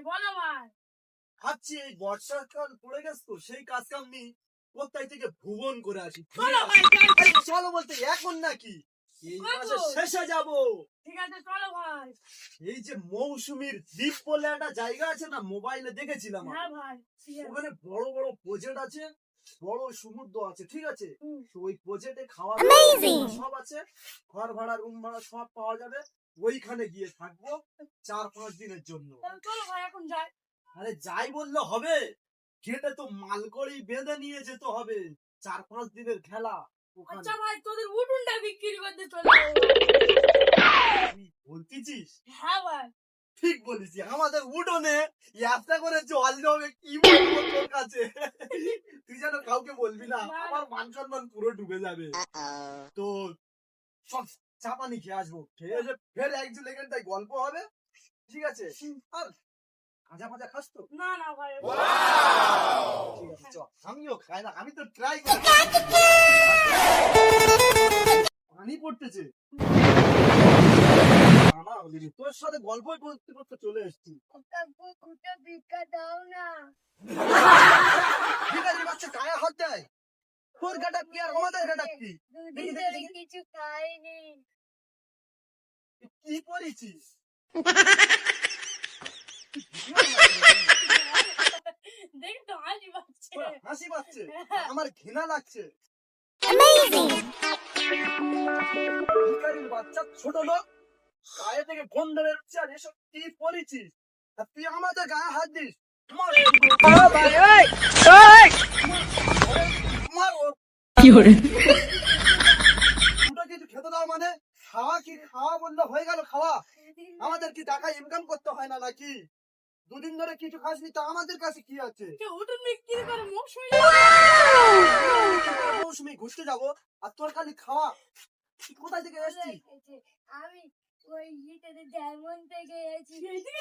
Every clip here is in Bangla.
ভাই বলো ভাই। ভাবছি এই বর্ষাকাল পড়ে গেছে তো সেই কাজ কাম নেই কোথায় থেকে ভুবন করে আসি? চলো ভাই চলো। বলতে এখন নাকি? এই কখন? শেষে যাব। ঠিক আছে চলো ভাই। এই যে মৌসুমীর দ্বীপ বলে একটা জায়গা আছে না মোবাইলে দেখেছিলাম হ্যাঁ ভাই। ওখানে বড় বড় প্রজেক্ট আছে বড় সমুদ্র আছে ঠিক আছে? ওই প্রজেক্টে খাওয়া দাওয়া সব আছে ঘর ভাড়া রুম ভাড়া সব পাওয়া যাবে। ওইখানে গিয়ে থাকব চার পাঁচ দিনের জন্য। চলো ভাই এখন যাই। আরে যাই বললে হবে। গেটে তো মাল মালকড়ি বেঁধে নিয়ে যেতে হবে। চার পাঁচ দিনের খেলা আচ্ছা ভাই তোদের উঠুনটা বিক্রি করতে চলে বলতেছিস? হ্যাঁ ভাই। ঠিক বলেছি আমাদের উঠোনে একটা করে জল জমে কি বলব তোর কাছে তুই যেন কাউকে বলবি না আমার মান সম্মান পুরো ডুবে যাবে। তো সব চাপানি খেয়ে আসব। খেয়ে এসে ফের একজন এখানটায় গল্প হবে। ঠিক আছে? আর ফাজা খাস তো? না না ভাই। ঠিক আছে চল আমিও খাই না আমি তো ট্রাই করি। পানি পড়তেছে। তোর সাথে গল্পই করতে করতে চলে এসছি। ভিক্ষা দাও না। ঠিক আছে বাচ্চা গায়ে হাত দেয়। তোর গাটা কি আর আমাদের গাটা কি? কিছু খাইনি। কি করেছিস? দেখ তো হাসি পাচ্ছে। হাসি পাচ্ছে আমার ঘৃণা লাগছে। ভিখারির বাচ্চা ছোট লোক গায়ে থেকে গন্ডা বেরোচ্ছে আর এসব কি পরেছিস আর তুই আমাদের গায়ে হাত দিস। মার মার ওর। দুটো কিছু খেতে দাও মানে? খাওয়া কি খাওয়া বললে হয়ে গেল খাওয়া? আমাদের কি টাকা ইনকাম করতে হয় না নাকি? দুদিন ধরে কিছু খাসনি তা আমাদের কাছে কি আছে? উঠুন বিক্রি করে মুখ শুয়ে মৌসুমি ঘুরতে যাব। আর তোর খালি খাওয়া। কোথায় থেকে এসছিস? আমি ওই ইটাতে ডায়মন্ড থেকে এসেছি।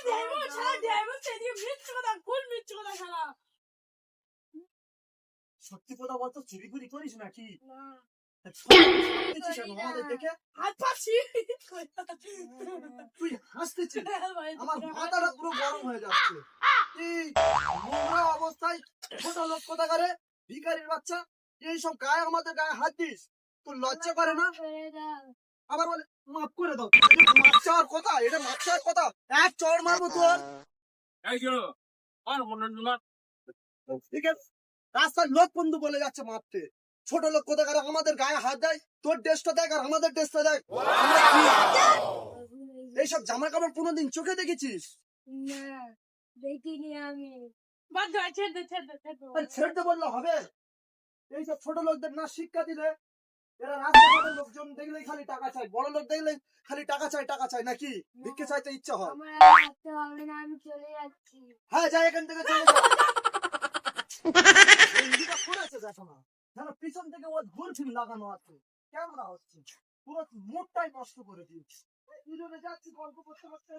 ডায়মন্ড ছাড়া ডায়মন্ড সেদিকে মিথ্যে কথা কোন মিথ্যে কথা ছাড়া সত্যি কথা বলতো চুরি ফুরি করিস নাকি? তুই হাসতেছিস? আমার মাথাটা পুরো গরম হয়ে যাচ্ছে। এই নোংরা অবস্থায় ছোট লোক কোথাকারে? ভিখারির বাচ্চা? এইসব গায়ে আমাদের গায়ে হাত দিস। তোর লজ্জা করে না? আবার বলে মাফ করে দাও। এটা মাপ চাওয়ার কথা এটা মাপ চাওয়ার কথা। এক চড় মারবো তোর। ঠিক আছে। রাস্তার লোক বন্ধু বলে যাচ্ছে মারতে ছোট লোক কোথাকার? আমাদের গায়ে হাত দেয় তোর ড্রেসটা দেখ আর আমাদের ড্রেসটা দেখ। এইসব জামা কাপড় কোনোদিন চোখে দেখেছিস? না দেখিনি আমি। ছেড়তে বললে হবে? এইসব ছোট লোকদের না শিক্ষা দিলে? এরা রাস্তাঘাটের লোকজন দেখলেই খালি টাকা চায় বড় লোক দেখলেই খালি টাকা চায় টাকা চায় নাকি? ভিক্ষে চাইতে ইচ্ছা হয়। আমি চলে যাচ্ছি। হ্যাঁ যাই এখান থেকে চলে এদিকে পড়েছে দেখো না যেন পিছন থেকে ওর দূরবীন লাগানো আছে। ক্যামেরা হচ্ছে। পুরো মুখটাই নষ্ট করে দিয়েছে। যাচ্ছি গল্প করতে